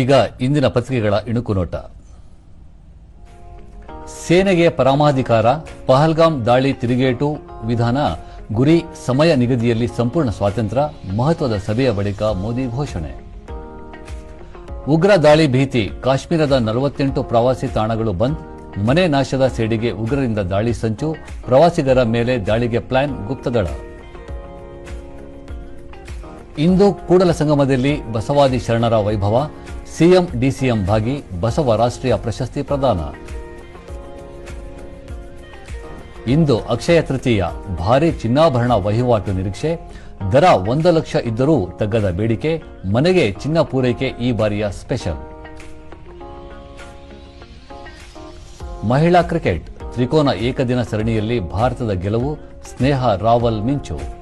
ಈಗ ಇಂದಿನ ಪತ್ರಿಕೆಗಳ ಇಣುಕು ನೋಟ. ಸೇನೆಗೆ ಪರಮಾಧಿಕಾರ, ಪಹಲ್ಗಾಮ್ ದಾಳಿ ತಿರುಗೇಟು ವಿಧಾನ, ಗುರಿ ಸಮಯ ನಿಗದಿಯಲ್ಲಿ ಸಂಪೂರ್ಣ ಸ್ವಾತಂತ್ರ್ಯ, ಮಹತ್ವದ ಸಭೆಯ ಬಳಿಕ ಮೋದಿ ಘೋಷಣೆ. ಉಗ್ರ ದಾಳಿ ಭೀತಿ, ಕಾಶ್ಮೀರದ ನಲವತ್ತೆಂಟು ಪ್ರವಾಸಿ ತಾಣಗಳು ಬಂದ್, ಮನೆ ನಾಶದ ಸೇಡಿಗೆ ಉಗ್ರರಿಂದ ದಾಳಿ ಸಂಚು, ಪ್ರವಾಸಿಗರ ಮೇಲೆ ದಾಳಿಗೆ ಪ್ಲಾನ್ ಗುಪ್ತದಳ. ಇಂದು ಕೂಡಲ ಸಂಗಮದಲ್ಲಿ ಬಸವಾದಿ ಶರಣರ ವೈಭವ ಸಿಎಂ, ಡಿಸಿಎಂ ಭಾಗಿ ಬಸವ ರಾಷ್ಟ್ರೀಯ ಪ್ರಶಸ್ತಿ ಪ್ರದಾನ. ಇಂದು ಅಕ್ಷಯ ತೃತೀಯ, ಭಾರಿ ಚಿನ್ನಾಭರಣ ವಹಿವಾಟು ನಿರೀಕ್ಷೆ. ದರ ಒಂದು ಲಕ್ಷ ಇದ್ದರೂ ತಗ್ಗದ ಬೇಡಿಕೆ, ಮನೆಗೆ ಚಿನ್ನ ಪೂರೈಕೆ ಈ ಬಾರಿಯ ಸ್ಪೆಷಲ್. ಮಹಿಳಾ ಕ್ರಿಕೆಟ್, ತ್ರಿಕೋನ ಏಕದಿನ ಸರಣಿಯಲ್ಲಿ ಭಾರತದ ಗೆಲುವು, ಸ್ನೇಹ ರಾವಲ್ ಮಿಂಚು.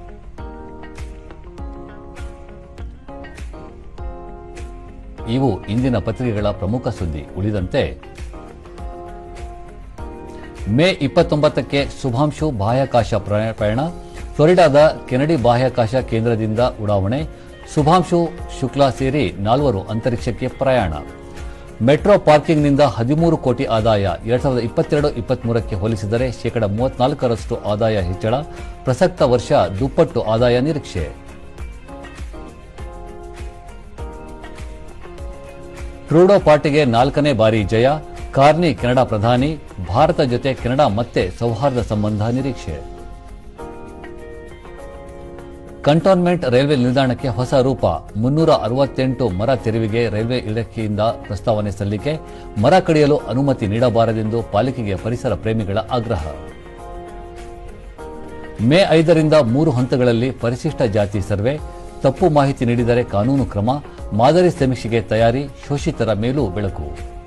ಇವು ಇಂದಿನ ಪತ್ರಿಕೆಗಳ ಪ್ರಮುಖ ಸುದ್ದಿ. ಉಳಿದಂತೆ, ಮೇ ಇಪ್ಪತ್ತೊಂಬತ್ತಕ್ಕೆ ಶುಭಾಂಶು ಬಾಹ್ಯಾಕಾಶ ಪ್ರಯಾಣ, ಫ್ಲೋರಿಡಾದ ಕೆನಡಿ ಬಾಹ್ಯಾಕಾಶ ಕೇಂದ್ರದಿಂದ ಉಡಾವಣೆ, ಶುಭಾಂಶು ಶುಕ್ಲಾ ಸೇರಿ ನಾಲ್ವರು ಅಂತರಿಕ್ಷಕ್ಕೆ ಪ್ರಯಾಣ. ಮೆಟ್ರೋ ಪಾರ್ಕಿಂಗ್ನಿಂದ ಹದಿಮೂರು ಕೋಟಿ ಆದಾಯ, ಎರಡ್ ಸಾವಿರದ ಇಪ್ಪತ್ತೆರಡು ಇಪ್ಪತ್ಮೂರಕ್ಕೆ ಹೋಲಿಸಿದರೆ ಶೇಕಡ ಮೂವತ್ನಾಲ್ಕರಷ್ಟು ಆದಾಯ ಹೆಚ್ಚಳ, ಪ್ರಸಕ್ತ ವರ್ಷ ದುಪ್ಪಟ್ಟು ಆದಾಯ ನಿರೀಕ್ಷೆ. ಟ್ರೂಡೋ ಪಾರ್ಟಿಗೆ ನಾಲ್ಕನೇ ಬಾರಿ ಜಯ, ಕಾರ್ನಿ ಕೆನಡಾ ಪ್ರಧಾನಿ, ಭಾರತ ಜೊತೆ ಕೆನಡಾ ಮತ್ತೆ ಸೌಹಾರ್ದ ಸಂಬಂಧ ನಿರೀಕ್ಷೆ. ಕಂಟೋನ್ಮೆಂಟ್ ರೈಲ್ವೆ ನಿಲ್ದಾಣಕ್ಕೆ ಹೊಸ ರೂಪ, ಮುನ್ನೂರ ಅರವತ್ತೆಂಟು ಮರ ತೆರವಿಗೆ ರೈಲ್ವೆ ಇಲಾಖೆಯಿಂದ ಪ್ರಸ್ತಾವನೆ ಸಲ್ಲಿಕೆ, ಮರ ಕಡಿಯಲು ಅನುಮತಿ ನೀಡಬಾರದೆಂದು ಪಾಲಿಕೆಗೆ ಪರಿಸರ ಪ್ರೇಮಿಗಳ ಆಗ್ರಹ. ಮೇ ಐದರಿಂದ ಮೂರು ಹಂತಗಳಲ್ಲಿ ಪರಿಶಿಷ್ಟ ಜಾತಿ ಸರ್ವೆ, ತಪ್ಪು ಮಾಹಿತಿ ನೀಡಿದರೆ ಕಾನೂನು ಕ್ರಮ ಮಾದರಿ ಸಮೀಕ್ಷೆಗೆ ತಯಾರಿ ಶೋಷಿತರ ಮೇಲೂ ಬೆಳಕು.